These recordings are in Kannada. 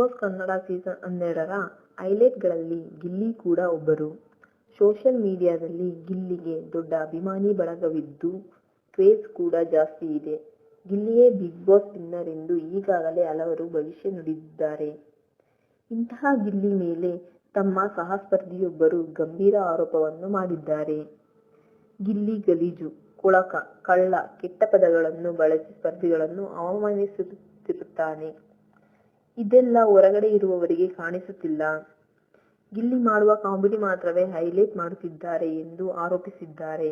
ಬಾಸ್ ಕನ್ನಡ ಸೀಸನ್ ಹನ್ನೆರಡರ ಹೈಲೈಟ್ಗಳಲ್ಲಿ ಗಿಲ್ಲಿ ಕೂಡ ಒಬ್ಬರು. ಸೋಷಿಯಲ್ ಮೀಡಿಯಾದಲ್ಲಿ ಗಿಲ್ಲಿಗೆ ದೊಡ್ಡ ಅಭಿಮಾನಿ ಬಳಗವಿದ್ದು, ಕ್ರೇಜ್ ಕೂಡ ಜಾಸ್ತಿ ಇದೆ. ಗಿಲ್ಲಿಯೇ ಬಿಗ್ ಬಾಸ್ ವಿನ್ನರ್ ಎಂದು ಈಗಾಗಲೇ ಹಲವರು ಭವಿಷ್ಯ ನುಡಿದಿದ್ದಾರೆ. ಇಂತಹ ಗಿಲ್ಲಿ ಮೇಲೆ ತಮ್ಮ ಸಹಸ್ಪರ್ಧಿಯೊಬ್ಬರು ಗಂಭೀರ ಆರೋಪವನ್ನು ಮಾಡಿದ್ದಾರೆ. ಗಿಲ್ಲಿ ಗಲೀಜು, ಕೊಳಕ, ಕಳ್ಳ, ಕೆಟ್ಟ ಪದಗಳನ್ನು ಬಳಸಿ ಸ್ಪರ್ಧಿಗಳನ್ನು ಅವಮಾನಿಸುತ್ತಿರುತ್ತಾನೆ. ಇದೆಲ್ಲ ಹೊರಗಡೆ ಇರುವವರಿಗೆ ಕಾಣಿಸುತ್ತಿಲ್ಲ. ಗಿಲ್ಲಿ ಮಾಡುವ ಕಾಮಿಡಿ ಮಾತ್ರವೇ ಹೈಲೈಟ್ ಮಾಡುತ್ತಿದ್ದಾರೆ ಎಂದು ಆರೋಪಿಸಿದ್ದಾರೆ.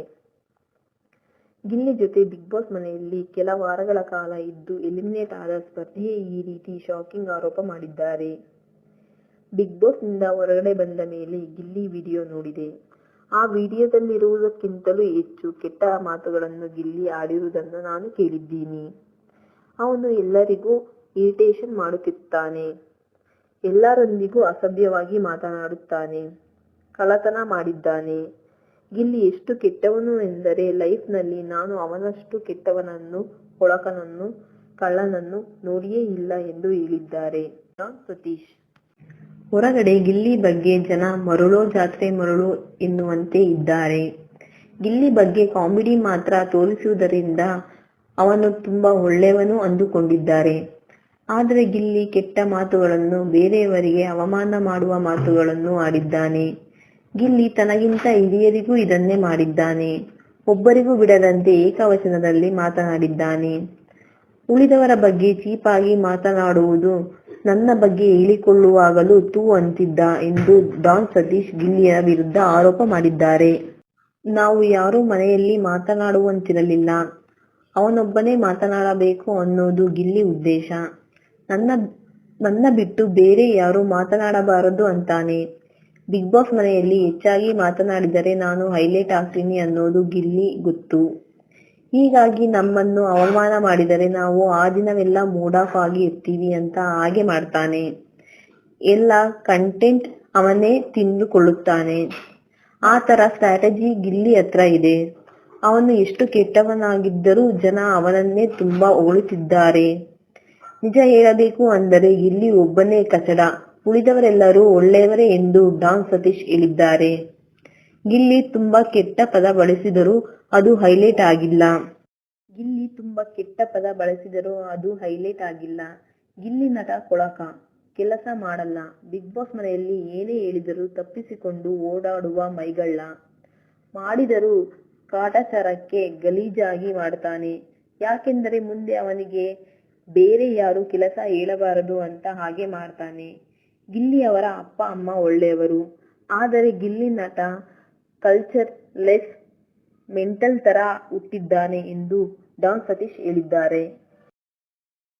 ಗಿಲ್ಲಿ ಜೊತೆ ಬಿಗ್ ಬಾಸ್ ಮನೆಯಲ್ಲಿ ಕೆಲ ವಾರಗಳ ಕಾಲ ಇದ್ದು ಎಲಿಮಿನೇಟ್ ಆದ ಸ್ಪರ್ಧಿಯೇ ಈ ರೀತಿ ಶಾಕಿಂಗ್ ಆರೋಪ ಮಾಡಿದ್ದಾರೆ. ಬಿಗ್ ಬಾಸ್ನಿಂದ ಹೊರಗಡೆ ಬಂದ ಮೇಲೆ ಗಿಲ್ಲಿ ವಿಡಿಯೋ ನೋಡಿದೆ. ಆ ವಿಡಿಯೋದಲ್ಲಿರುವುದಕ್ಕಿಂತಲೂ ಹೆಚ್ಚು ಕೆಟ್ಟ ಮಾತುಗಳನ್ನು ಗಿಲ್ಲಿ ಆಡಿರುವುದನ್ನು ನಾನು ಕೇಳಿದ್ದೀನಿ. ಅವನು ಎಲ್ಲರಿಗೂ ಇರಿಟೇಷನ್ ಮಾಡುತ್ತಿರ್ತಾನೆ. ಎಲ್ಲರೊಂದಿಗೂ ಅಸಭ್ಯವಾಗಿ ಮಾತನಾಡುತ್ತಾನೆ. ಕಳತನ ಮಾಡಿದ್ದಾನೆ. ಗಿಲ್ಲಿ ಎಷ್ಟು ಕೆಟ್ಟವನು ಎಂದರೆ ಲೈಫ್ನಲ್ಲಿ ನಾನು ಅವನಷ್ಟು ಕೆಟ್ಟವನನ್ನು, ಕೊಳಕನನ್ನು, ಕಳ್ಳನನ್ನು ನೋಡಿಯೇ ಇಲ್ಲ ಎಂದು ಹೇಳಿದ್ದಾರೆ ಸತೀಶ್. ಹೊರಗಡೆ ಗಿಲ್ಲಿ ಬಗ್ಗೆ ಜನ ಮರುಳೋ ಜಾತ್ರೆ ಮರುಳು ಎನ್ನುವಂತೆ ಇದ್ದಾರೆ. ಗಿಲ್ಲಿ ಬಗ್ಗೆ ಕಾಮಿಡಿ ಮಾತ್ರ ತೋರಿಸುವುದರಿಂದ ಅವನು ತುಂಬಾ ಒಳ್ಳೆಯವನು ಅಂದುಕೊಂಡಿದ್ದಾರೆ. ಆದರೆ ಗಿಲ್ಲಿ ಕೆಟ್ಟ ಮಾತುಗಳನ್ನು, ಬೇರೆಯವರಿಗೆ ಅವಮಾನ ಮಾಡುವ ಮಾತುಗಳನ್ನು ಆಡಿದ್ದಾನೆ. ಗಿಲ್ಲಿ ತನಗಿಂತ ಹಿರಿಯರಿಗೂ ಇದನ್ನೇ ಮಾಡಿದ್ದಾನೆ. ಒಬ್ಬರಿಗೂ ಬಿಡದಂತೆ ಏಕವಚನದಲ್ಲಿ ಮಾತನಾಡಿದ್ದಾನೆ. ಉಳಿದವರ ಬಗ್ಗೆ ಚೀಪಾಗಿ ಮಾತನಾಡುವುದು, ನನ್ನ ಬಗ್ಗೆ ಹೇಳಿಕೊಳ್ಳುವಾಗಲೂ ತೂ ಅಂತಿದ್ದ ಎಂದು ಡಾನ್ ಸತೀಶ್ ಗಿಲ್ಲಿಯ ವಿರುದ್ಧ ಆರೋಪ ಮಾಡಿದ್ದಾರೆ. ನಾವು ಯಾರೂ ಮನೆಯಲ್ಲಿ ಮಾತನಾಡುವಂತಿರಲಿಲ್ಲ. ಅವನೊಬ್ಬನೇ ಮಾತನಾಡಬೇಕು ಅನ್ನೋದು ಗಿಲ್ಲಿ ಉದ್ದೇಶ. ನನ್ನ ನನ್ನ ಬಿಟ್ಟು ಬೇರೆ ಯಾರು ಮಾತನಾಡಬಾರದು ಅಂತಾನೆ. ಬಿಗ್ ಬಾಸ್ ಮನೆಯಲ್ಲಿ ಹೆಚ್ಚಾಗಿ ಮಾತನಾಡಿದರೆ ನಾನು ಹೈಲೈಟ್ ಆಗ್ತೀನಿ ಅನ್ನೋದು ಗಿಲ್ಲಿ ಗೊತ್ತು. ಹೀಗಾಗಿ ನಮ್ಮನ್ನು ಅವಮಾನ ಮಾಡಿದರೆ ನಾವು ಆ ದಿನವೆಲ್ಲ ಮೂಡ್ ಆಫ್ ಆಗಿ ಇರ್ತೀವಿ ಅಂತ ಹಾಗೆ ಮಾಡ್ತಾನೆ. ಎಲ್ಲ ಕಂಟೆಂಟ್ ಅವನೇ ತಿಂದುಕೊಳ್ಳುತ್ತಾನೆ. ಆ ತರ ಸ್ಟ್ರಾಟಜಿ ಗಿಲ್ಲಿ ಹತ್ರ ಇದೆ. ಅವನು ಎಷ್ಟು ಕೆಟ್ಟವನಾಗಿದ್ದರೂ ಜನ ಅವನನ್ನೇ ತುಂಬಾ ಹೊಗಳುತ್ತಿದ್ದಾರೆ. ನಿಜ ಹೇಳಬೇಕು ಅಂದರೆ ಇಲ್ಲಿ ಒಬ್ಬನೇ ಕಚಡ, ಉಳಿದವರೆಲ್ಲರೂ ಒಳ್ಳೆಯವರೇ ಎಂದು ಡಾನ್ ಸತೀಶ್ ಹೇಳಿದ್ದಾರೆ. ಗಿಲ್ಲಿ ತುಂಬಾ ಕೆಟ್ಟ ಪದ ಬಳಸಿದರೂ ಅದು ಹೈಲೈಟ್ ಆಗಿಲ್ಲ. ಗಿಲ್ಲಿ ತುಂಬಾ ಕೆಟ್ಟ ಪದ ಬಳಸಿದರೂ ಅದು ಹೈಲೈಟ್ ಆಗಿಲ್ಲ. ಗಿಲ್ಲಿ ನಟ ಕೊಳಕ, ಕೆಲಸ ಮಾಡಲ್ಲ. ಬಿಗ್ ಬಾಸ್ ಮನೆಯಲ್ಲಿ ಏನೇ ಹೇಳಿದರೂ ತಪ್ಪಿಸಿಕೊಂಡು ಓಡಾಡುವ ಮೈಗಳ್ಳ. ಮಾಡಿದರೂ ಕಾಟಾಚಾರಕ್ಕೆ ಗಲೀಜಾಗಿ ಮಾಡ್ತಾನೆ. ಯಾಕೆಂದರೆ ಮುಂದೆ ಅವನಿಗೆ ಬೇರೆ ಯಾರು ಕೆಲಸ ಹೇಳಬಾರದು ಅಂತ ಹಾಗೆ ಮಾಡ್ತಾನೆ. ಗಿಲ್ಲಿಯವರ ಅಪ್ಪ, ಅಮ್ಮ ಒಳ್ಳೆಯವರು. ಆದರೆ ಗಿಲ್ಲಿ ನಟ ಕಲ್ಚರ್ ಲೆಸ್ ಮೆಂಟಲ್ ತರ ಹುಟ್ಟಿದ್ದಾನೆ ಎಂದು ಡಾನ್ ಸತೀಶ್ ಹೇಳಿದ್ದಾರೆ.